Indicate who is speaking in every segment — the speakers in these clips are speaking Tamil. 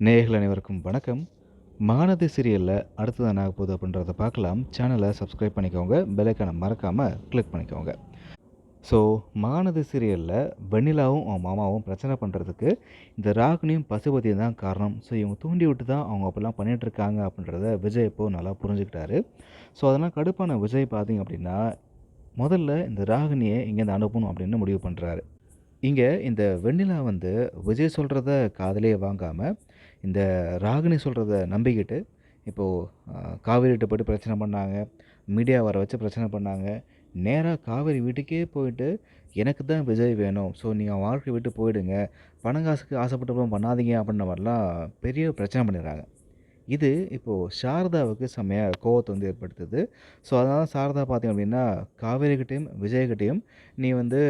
Speaker 1: நேயர்கள் அனைவருக்கும் வணக்கம். மகாநதி சீரியலில் அடுத்தது என்ன போகுது அப்படின்றத பார்க்கலாம். சேனலை சப்ஸ்கிரைப் பண்ணிக்கோங்க. பெல்லைக்கான மறக்காமல் கிளிக் பண்ணிக்கோங்க. ஸோ மகாநதி சீரியலில் வெண்ணிலாவும் அவங்க மாமாவும் பிரச்சனை பண்ணுறதுக்கு இந்த ராகினியும் பசுபதியும் தான் காரணம். ஸோ இவங்க தூண்டி விட்டு தான் அவங்க அப்படிலாம் பண்ணிகிட்ருக்காங்க அப்படின்றத விஜய் இப்போ நல்லா புரிஞ்சுக்கிட்டாரு. ஸோ அதெல்லாம் கடுப்பான விஜய் பார்த்தீங்க அப்படின்னா முதல்ல இந்த ராகினியை இங்கேருந்து அனுப்பணும் அப்படின்னு முடிவு பண்ணுறாரு இங்கே இந்த வெண்ணிலா வந்து விஜய் சொல்கிறத காதலே வாங்காமல் இந்த ராகினி சொல்கிறத நம்பிக்கிட்டு இப்போது காவேரிகிட்ட போய்ட்டு பிரச்சனை பண்ணாங்க. மீடியா வர வச்சு பிரச்சனை பண்ணாங்க. நேராக காவேரி வீட்டுக்கே போயிட்டு எனக்கு தான் விஜய் வேணும். ஸோ நீங்கள் வாழ்க்கை விட்டு போயிடுங்க. பணம் காசுக்கு ஆசைப்பட்டு பண்ணாதீங்க அப்படின்ன மாதிரிலாம் பெரிய பிரச்சனை பண்ணிடுறாங்க. இது இப்போது சாரதாவுக்கு செம்மையாக கோவத்தை வந்து ஏற்படுத்துது. ஸோ அதனால் சாரதா பார்த்திங்க அப்படின்னா காவேரிக்கிட்டேயும் விஜய்கிட்டேயும் நீ வந்து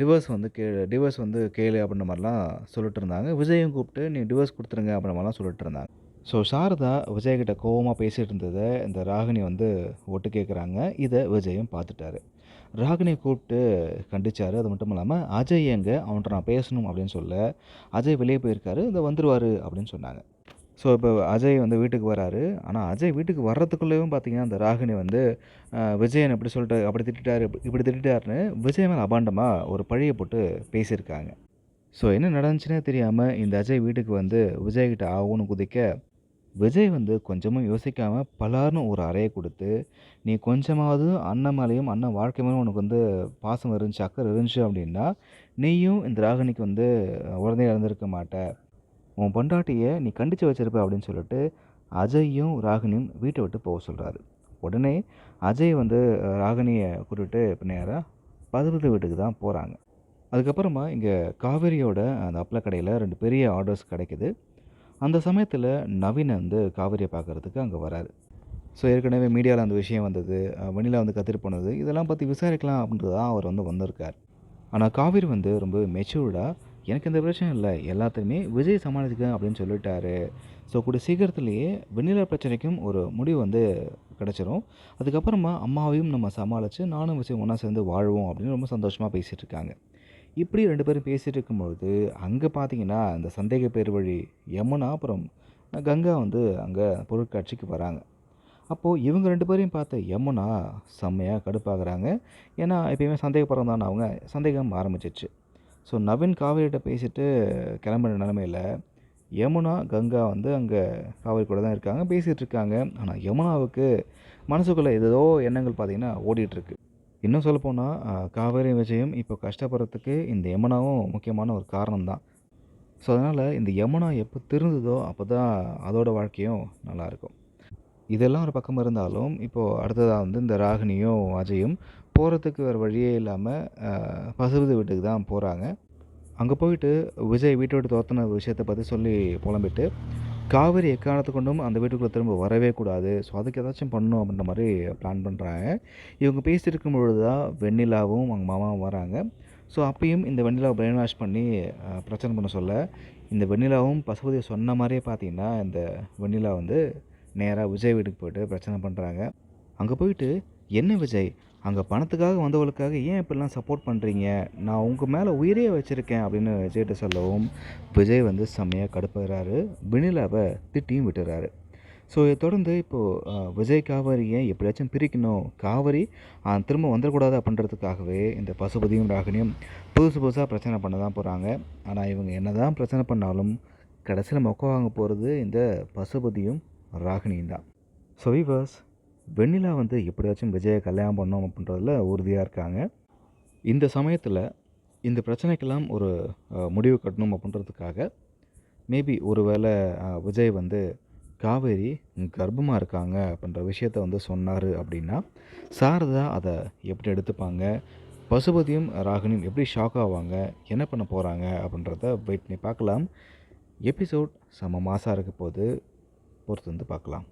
Speaker 1: டிவோர்ஸ் வந்து கே டிவோர்ஸ் வந்து கேளு அப்படின்ற மாதிரிலாம் சொல்லிட்டு இருந்தாங்க. விஜயும் கூப்பிட்டு நீ டிவோர்ஸ் கொடுத்துருங்க அப்படின்ற மாதிரிலாம் சொல்லிட்டு இருந்தாங்க. ஸோ சாரதா விஜய்கிட்ட கோவமாக பேசிகிட்டு இருந்ததை இந்த ராகினி வந்து ஒட்டு கேட்குறாங்க. இதை விஜயும் பார்த்துட்டாரு. ராகினி கூப்பிட்டு கண்டிச்சார். அது மட்டும் இல்லாமல் அஜய் எங்கே? அவன்கிட்ட நான் பேசணும் அப்படின்னு சொல்ல அஜய் வெளியே போயிருக்காரு. இந்த வந்துடுவார் அப்படின்னு சொன்னாங்க. ஸோ இப்போ அஜய் வந்து வீட்டுக்கு வராரு. ஆனால் அஜய் வீட்டுக்கு வர்றதுக்குள்ளேயும் பார்த்தீங்கன்னா அந்த ராகினி வந்து விஜயன் எப்படி சொல்லிட்டு அப்படி திட்டாரு இப்படி திட்டாருன்னு விஜய் மேலே அபாண்டமாக ஒரு பழியை போட்டு பேசியிருக்காங்க. ஸோ என்ன நடந்துச்சுன்னே தெரியாமல் இந்த அஜய் வீட்டுக்கு வந்து விஜய்கிட்ட ஆகும்னு குதிக்க விஜய் வந்து கொஞ்சமும் யோசிக்காமல் பலார்னு ஒரு அறையை கொடுத்து நீ கொஞ்சமாவது அண்ணன் மேலேயும் அண்ணன் வாழ்க்கை மேலும் உனக்கு வந்து பாசம் இருந்துச்சு அக்கறை இருந்துச்சு அப்படின்னா நீயும் இந்த ராகினிக்கு வந்து உடனே இறந்துருக்க மாட்ட. உன் பொண்டாட்டியை நீ கண்டித்து வச்சிருப்ப அப்படின்னு சொல்லிட்டு அஜயும் ராகினியும் வீட்டை விட்டு போக சொல்கிறாரு உடனே அஜய் வந்து ராகினியை கூட்டிகிட்டு நேராக பதுபதி வீட்டுக்கு தான் போகிறாங்க அதுக்கப்புறமா இங்கே காவேரியோட அந்த அப்பள கடையில் ரெண்டு பெரிய ஆர்டர்ஸ் கிடைக்குது. அந்த சமயத்தில் நவீன் வந்து காவேரியை பார்க்குறதுக்கு அங்கே வராரு. ஸோ ஏற்கனவே மீடியாவில் அந்த விஷயம் வந்தது வெளியில் வந்து கத்திட்டு போனது இதெல்லாம் பற்றி விசாரிக்கலாம் அப்படின்றது தான் அவர் வந்து வந்திருக்கார். ஆனால் காவேரி வந்து ரொம்ப மெச்சூர்டாக எனக்கு எந்த பிரச்சனையும் இல்லை. எல்லாத்தையுமே விஜய் சமாளிச்சுக்க அப்படின்னு சொல்லிட்டாரு. ஸோ கூட சீக்கிரத்துலேயே வெண்ணிலா பிரச்சனைக்கும் ஒரு முடிவு வந்து கிடச்சிரும். அதுக்கப்புறமா அம்மாவையும் நம்ம சமாளித்து நானும் விஜய் ஒன்றா சேர்ந்து வாழ்வோம் அப்படின்னு ரொம்ப சந்தோஷமாக பேசிகிட்டு இருக்காங்க. இப்படி ரெண்டு பேரும் பேசிகிட்டு இருக்கும்பொழுது அங்கே பார்த்தீங்கன்னா அந்த சந்தேக பேர் வழி யமுனா அப்புறம் கங்கா வந்து அங்கே பொருட்காட்சிக்கு வராங்க. அப்போது இவங்க ரெண்டு பேரையும் பார்த்த யமுனா செம்மையாக கடுப்பாகிறாங்க. ஏன்னா எப்பயுமே சந்தேகப்படுறதான அவங்க. சந்தேகம் ஆரம்பிச்சிச்சு ஸோ நவீன் காவேரிகிட்ட பேசிட்டு கிளம்புற நிலமையில் யமுனா கங்கா வந்து அங்கே காவேரி கூட தான் இருக்காங்க பேசிகிட்டு இருக்காங்க. ஆனால் யமுனாவுக்கு மனசுக்குள்ளே ஏதோ எண்ணங்கள் பார்த்திங்கன்னா ஓடிட்டுருக்கு இன்னும் சொல்லப்போனால் காவேரி விஜயம் இப்போ கஷ்டப்படுறதுக்கு இந்த யமுனாவும் முக்கியமான ஒரு காரணம் தான். ஸோ அதனால் இந்த யமுனா எப்போ திருந்ததோ அப்போ தான் அதோட வாழ்க்கையும் நல்லாயிருக்கும் இதெல்லாம் ஒரு பக்கம் இருந்தாலும் இப்போது அடுத்ததாக வந்து இந்த ராகினியும் அஜயும் போகிறதுக்கு வேறு வழியே இல்லாமல் பசுபதி வீட்டுக்கு தான் போகிறாங்க அங்கே போயிட்டு விஜய் வீட்டோடு விட்டு துரத்தின விஷயத்தை பற்றி சொல்லி புலம்பிட்டு காவேரி எக்காரணத்தை கொண்டும் அந்த வீட்டுக்குள்ளே திரும்ப வரவே கூடாது. ஸோ அதுக்கு ஏதாச்சும் பண்ணணும் அப்படின்ற மாதிரி பிளான் பண்ணுறாங்க இவங்க பேசிட்டு இருக்கும் பொழுது தான் வெண்ணிலாவும் அவங்க மாமாவும் வராங்க. ஸோ அப்பயும் இந்த வெண்ணிலாவை பிரெயின் வாஷ் பண்ணி பிரச்சனை பண்ண சொல்ல இந்த வெண்ணிலாவும் பசுபதியை சொன்ன மாதிரியே பார்த்தீங்கன்னா இந்த வெண்ணிலா வந்து நேராக விஜய் வீட்டுக்கு போயிட்டு பிரச்சனை பண்ணுறாங்க அங்கே போயிட்டு என்ன விஜய்? அங்கே பணத்துக்காக வந்தவளுக்காக ஏன் இப்படிலாம் சப்போர்ட் பண்ணுறீங்க நான் உங்கள் மேலே உயிரே வச்சுருக்கேன் அப்படின்னு விஜய்கிட்ட சொல்லவும் விஜய் வந்து செம்மையாக கடுப்புறாரு. வினிலாவை திட்டியும் விட்டுறாரு. ஸோ இதை தொடர்ந்து இப்போது விஜய் காவேரியை எப்படியாச்சும் பிரிக்கணும்? காவேரி திரும்ப வந்துடக்கூடாது அப்படின்றதுக்காகவே இந்த பசுபதியும் ராகினியும் புதுசு புதுசாக பிரச்சனை பண்ண தான் போகிறாங்க ஆனால் இவங்க என்ன தான் பிரச்சனை பண்ணாலும் கடைசியில் மொக்க வாங்க போகிறது இந்த பசுபதியும் ராகினியும் தான். ஸோ விவர்ஸ் வெண்ணிலா வந்து எப்படியாச்சும் விஜயை கல்யாணம் பண்ணோம் அப்படின்றதில் உறுதியாக இருக்காங்க. இந்த சமயத்தில் இந்த பிரச்சனைக்கெல்லாம் ஒரு முடிவு கட்டணும் அப்படின்றதுக்காக மேபி ஒரு வேளை விஜய் வந்து காவேரி கர்ப்பமாக இருக்காங்க அப்படின்ற விஷயத்த வந்து சொன்னார் அப்படின்னா சாரதா அதை எப்படி எடுத்துப்பாங்க? பசுபதியும் ராகினியும் எப்படி ஷாக் ஆவாங்க? என்ன பண்ண போகிறாங்க அப்படின்றத வெயிட் பண்ணி பார்க்கலாம். எபிசோட் செம மாதம் இருக்க போது பொறுத்து வந்து பார்க்கலாம்.